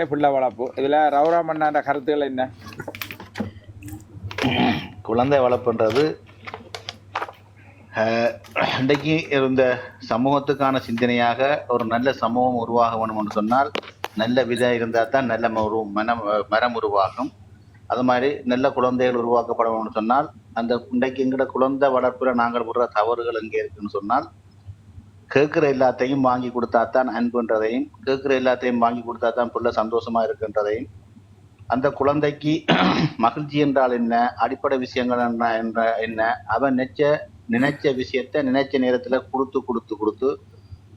பிள்ளை வளர்ப்பு. இதில் ரவுரா மன்னாண்ட கருத்துக்கள் என்ன? குழந்தை வளர்ப்புன்றது இன்றைக்கு இருந்த சமூகத்துக்கான சிந்தனையாக ஒரு நல்ல சமூகம் உருவாக வேணும்னு சொன்னால் நல்ல விதை இருந்தால் தான் நல்ல ம- மனம் மரம் உருவாகும். அது மாதிரி நல்ல குழந்தைகள் உருவாக்கப்படணும்னு சொன்னால் அந்த இன்றைக்கு எங்கட குழந்தை வளர்ப்பில் நாங்கள் விடுற தவறுகள் எங்கே இருக்குன்னு சொன்னால் கேட்குற எல்லாத்தையும் வாங்கி கொடுத்தா தான் அன்புன்றதையும் கேட்குற எல்லாத்தையும் வாங்கி கொடுத்தா தான் பிள்ளை சந்தோஷமா இருக்குன்றதையும் அந்த குழந்தைக்கு மகிழ்ச்சி என்றால் என்ன அடிப்படை விஷயங்கள் என்ன என்ற என்ன அவன் நினைச்ச நினைச்ச விஷயத்த நினைச்ச நேரத்தில் கொடுத்து கொடுத்து கொடுத்து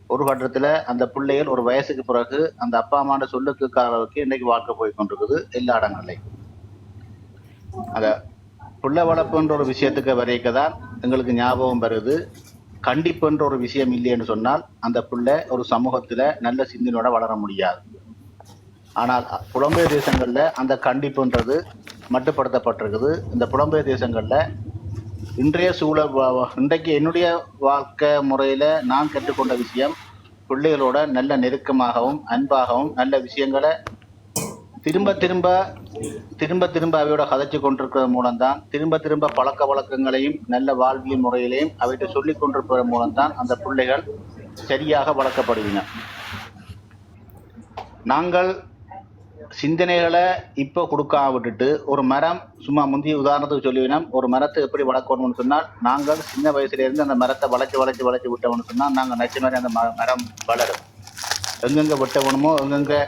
ஒரு கட்டத்தில் அந்த பிள்ளைகள் ஒரு வயசுக்கு பிறகு அந்த அப்பா அம்மாண்ட சொல்லுக்கு அளவுக்கு இன்னைக்கு வாழ்க்கை போய் கொண்டிருக்குது எல்லா இடங்கள்லையும். அத பிள்ளை வளர்ப்புன்ற ஒரு விஷயத்துக்கு வரைக்க தான் எங்களுக்கு ஞாபகம் வருது. கண்டிப்புன்ற ஒரு விஷயம் இல்லைன்னு சொன்னால் அந்த பிள்ளை ஒரு சமூகத்துல நல்ல சிந்தனையோட வளர முடியாது. ஆனால் புலம்பெயர் தேசங்கள்ல அந்த கண்டிப்புன்றது மட்டுப்படுத்தப்பட்டிருக்குது. இந்த புலம்பெயர் தேசங்கள்ல இன்றைய சூழல் இன்றைக்கு என்னுடைய வாழ்க்கை முறையில நான் கற்றுக்கொண்ட விஷயம் பிள்ளைகளோட நல்ல நெருக்கமாகவும் அன்பாகவும் நல்ல விஷயங்களை திரும்ப திரும்ப திரும்ப திரும்ப அவையோட கதைச்சு கொண்டிருக்கிறது மூலம்தான் திரும்ப திரும்ப பழக்க வழக்கங்களையும் நல்ல வாழ்வியல் முறையிலையும் அவைகிட்ட சொல்லி கொண்டிருப்பதன் மூலம்தான் அந்த பிள்ளைகள் சரியாக வளர்க்கப்படுகின்றன நாங்கள் சிந்தனைகளை இப்போ கொடுக்காம விட்டுட்டு ஒரு மரம் சும்மா முந்தைய உதாரணத்துக்கு சொல்லுவினோம் ஒரு மரத்தை எப்படி வளர்க்கணும்னு சொன்னால் நாங்கள் சின்ன வயசுலேருந்து அந்த மரத்தை வளைச்சி வளைச்சி வளைச்சி விட்டோம்னு சொன்னால் நாங்கள் நிச்சய மாதிரி அந்த ம- மரம் வளரும். எங்கெங்கே வெட்ட எங்கெங்கே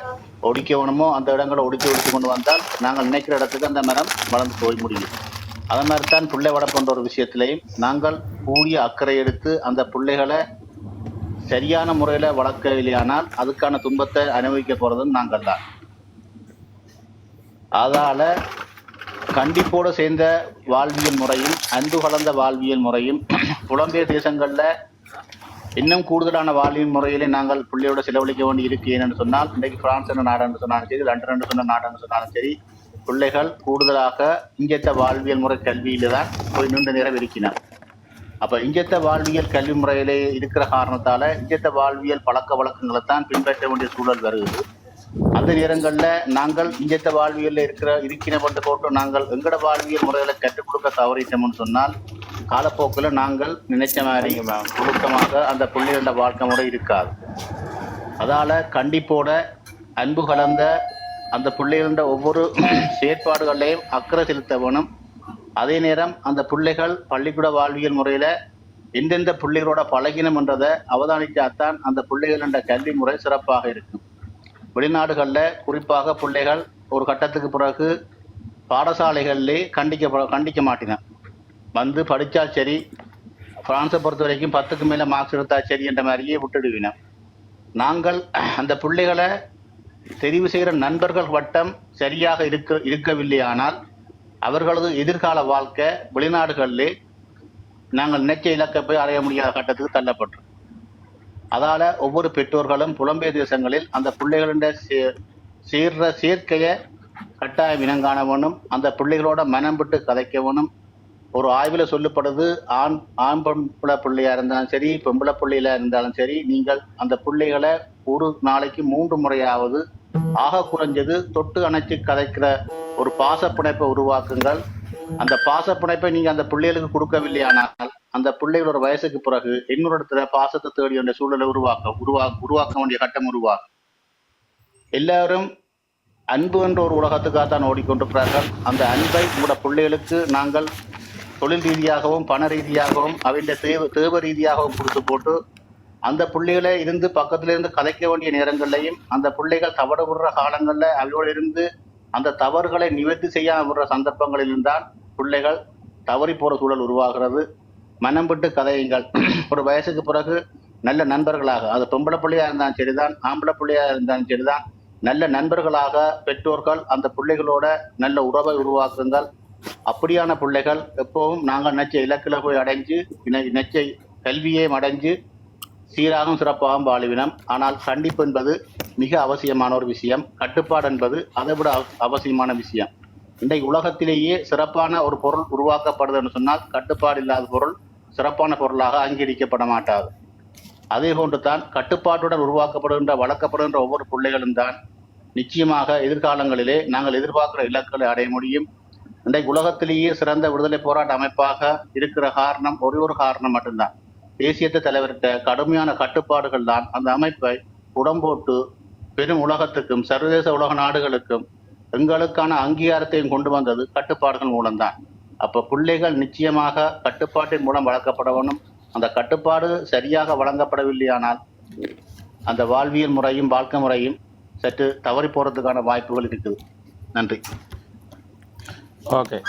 ஒடிக்கணுமோ அந்த இடங்களை ஒடிச்சு ஒடிச்சு கொண்டு வந்தால் நாங்கள் நினைக்கிற இடத்துக்கு அந்த மரம் வளர்ந்து போய் முடியும். அது மாதிரி தான் பிள்ளை வளர்ப்புன்ற ஒரு விஷயத்திலையும் நாங்கள் கூடிய அக்கறை எடுத்து அந்த பிள்ளைகளை சரியான முறையில் வளர்க்கவில்லையானால் அதுக்கான துன்பத்தை அனுபவிக்க போகிறதும் நாங்கள் தான். அதால கண்டிப்போடு சேர்ந்த வாழ்வியல் முறையும் அன்பு கலந்த வாழ்வியல் முறையும் புலம்பெயர் தேசங்களில் இன்னும் கூடுதலான வாழ்வியல் முறையிலே நாங்கள் பிள்ளையோட செலவழிக்க வேண்டி இருக்கு. ஏன்னு சொன்னால் இன்றைக்கு பிரான்ஸ் என்ற நாடு என்று சொன்னாலும் சரி லண்டன் என்று சொன்ன நாடு என்று சொன்னாலும் சரி பிள்ளைகள் கூடுதலாக இங்கத்த வாழ்வியல் முறை கல்வியில தான் போய் நீண்ட நேரம் இருக்கினார் அப்ப இங்கத்த வாழ்வியல் கல்வி முறையிலே இருக்கிற காரணத்தால இங்கத்த வாழ்வியல் பழக்க வழக்கங்களை தான் பின்பற்ற வேண்டிய சூழல் வருகிறது. அந்த நேரங்களில் நாங்கள் இங்கத்த வாழ்வியலில் இருக்கிற இருக்கின கொண்டு போட்டு நாங்கள் எங்கட வாழ்வியல் முறைகளை கற்றுக் கொடுக்க தவறிட்டோம்னு சொன்னால் காலப்போக்கில் நாங்கள் நினைச்ச மாதிரி ஒழுக்கமாக அந்த பிள்ளைகளோட வாழ்க்கை முறை இருக்காது. அதால் கண்டிப்போட அன்பு கலந்த அந்த பிள்ளைகளோட ஒவ்வொரு செயற்பாடுகளையும் அக்கறை செலுத்த வேணும் அதே நேரம் அந்த பிள்ளைகள் பள்ளிக்கூட வாழ்வியல் முறையில் எந்தெந்த பிள்ளைகளோட பழகினம்ன்றதை அவதானித்தாத்தான் அந்த பிள்ளைகளோட கல்வி முறை சிறப்பாக இருக்கும். வெளிநாடுகளில் குறிப்பாக பிள்ளைகள் ஒரு கட்டத்துக்கு பிறகு பாடசாலைகளிலே கண்டிக்க கண்டிக்க மாட்டினான் வந்து படித்தா சரி பிரான்ஸை பொறுத்த வரைக்கும் பத்துக்கு மேலே மார்க்ஸ் எடுத்தா சரி என்ற மாதிரியே விட்டுடுவினோம். நாங்கள் அந்த பிள்ளைகளை தெரிவு செய்கிற நண்பர்கள் வட்டம் சரியாக இருக்க இருக்கவில்லையானால் அவர்களது எதிர்கால வாழ்க்கை வெளிநாடுகளிலே நாங்கள் நினைச்ச இலக்கை போய் அடைய முடியாத கட்டத்துக்கு தள்ளப்பட்டோம். அதால் ஒவ்வொரு பெற்றோர்களும் புலம்பெயர் தேசங்களில் அந்த பிள்ளைகளிட சே- சேர்ற சேர்க்கையை கட்டாயம் இனங்காண வேணும் அந்த பிள்ளைகளோட மனம் விட்டு கதைக்க வேணும் ஒரு ஆய்வில் சொல்லப்படுது ஆண் ஆண் பொம்பளை பிள்ளையா இருந்தாலும் சரி பொம்பளை பிள்ளையில இருந்தாலும் சரி நீங்கள் அந்த பிள்ளைகளை ஒரு நாளைக்கு மூன்று முறையாவது ஆக குறைஞ்சது தொட்டு அணைச்சு கதைக்கிற ஒரு பாசப்பிணைப்பை உருவாக்குங்கள். அந்த பாசப்பிணைப்பை நீங்க அந்த பிள்ளைகளுக்கு கொடுக்கவில்லையானால் அந்த பிள்ளைகளோட வயசுக்கு பிறகு இன்னொரு இடத்துல பாசத்தை தேடி வேண்டிய சூழலை உருவாக்க உருவா உருவாக்க வேண்டிய கட்டம் உருவாகும். எல்லாரும் அன்பு என்ற ஒரு உலகத்துக்காகத்தான் ஓடிக்கொண்டிருக்கிறார்கள். அந்த அன்பை உங்களோட பிள்ளைகளுக்கு நாங்கள் தொழில் ரீதியாகவும் பண ரீதியாகவும் அவருடைய தேவ தேவ ரீதியாகவும் கொடுத்து போட்டு அந்த பிள்ளைகளை இருந்து பக்கத்துல இருந்து கதைக்க வேண்டிய நேரங்கள்லையும் அந்த பிள்ளைகள் தவறு விடுற காலங்கள்ல அவையோடு இருந்து அந்த தவறுகளை நிவர்த்தி செய்யாம விடுற சந்தர்ப்பங்களிலும் தான் பிள்ளைகள் தவறி போற சூழல் உருவாகிறது. மனம் விட்டு கதையுங்கள். ஒரு வயசுக்கு பிறகு நல்ல நண்பர்களாக அது பொம்பளை பிள்ளையா இருந்தாலும் சரிதான் ஆம்பளை பிள்ளையா இருந்தாலும் சரிதான் நல்ல நண்பர்களாக பெற்றோர்கள் அந்த பிள்ளைகளோட நல்ல உறவை உருவாக்குங்கள். அப்படியான பிள்ளைகள் எப்பவும் நாங்கள் நினைச்ச இலக்கில் போய் அடைஞ்சு இணை- நினைச்ச கல்வியையும் அடைஞ்சு சீராகவும் சிறப்பாகவும் வாழுவினம். ஆனால் கண்டிப்பு என்பது மிக அவசியமான ஒரு விஷயம். கட்டுப்பாடு என்பது அதை விட அவசியமான விஷயம். இன்றைக்கு உலகத்திலேயே சிறப்பான ஒரு பொருள் உருவாக்கப்படுதுன்னு சொன்னால் கட்டுப்பாடு இல்லாத பொருள் சிறப்பான பொருளாக அங்கீகரிக்கப்பட மாட்டாது. அதே போன்று தான் கட்டுப்பாட்டுடன் உருவாக்கப்படுகின்ற வளர்க்கப்படுகின்ற ஒவ்வொரு பிள்ளைகளும் தான் நிச்சயமாக எதிர்காலங்களிலே நாங்கள் எதிர்பார்க்கிற இலக்குகளை அடைய முடியும். இன்றைக்கு உலகத்திலேயே சிறந்த விடுதலை போராட்ட அமைப்பாக இருக்கிற காரணம் ஒரே ஒரு காரணம் மட்டும்தான். தேசியத்தை தலைவர்கிட்ட கடுமையான கட்டுப்பாடுகள் தான். அந்த அமைப்பை உடம்போட்டு பெரும் உலகத்துக்கும் சர்வதேச உலக நாடுகளுக்கும் எங்களுக்கான அங்கீகாரத்தையும் கொண்டு வந்தது கட்டுப்பாடுகள் மூலம்தான். அப்ப பிள்ளைகள் நிச்சயமாக கட்டுப்பாட்டின் மூலம் வளர்க்கப்படவனும் அந்த கட்டுப்பாடு சரியாக வழங்கப்படவில்லையானால் அந்த வாழ்வியல் முறையும் வாழ்க்கை முறையும் சற்று தவறி போறதுக்கான வாய்ப்புகள் இருக்குது. நன்றி. ఓకే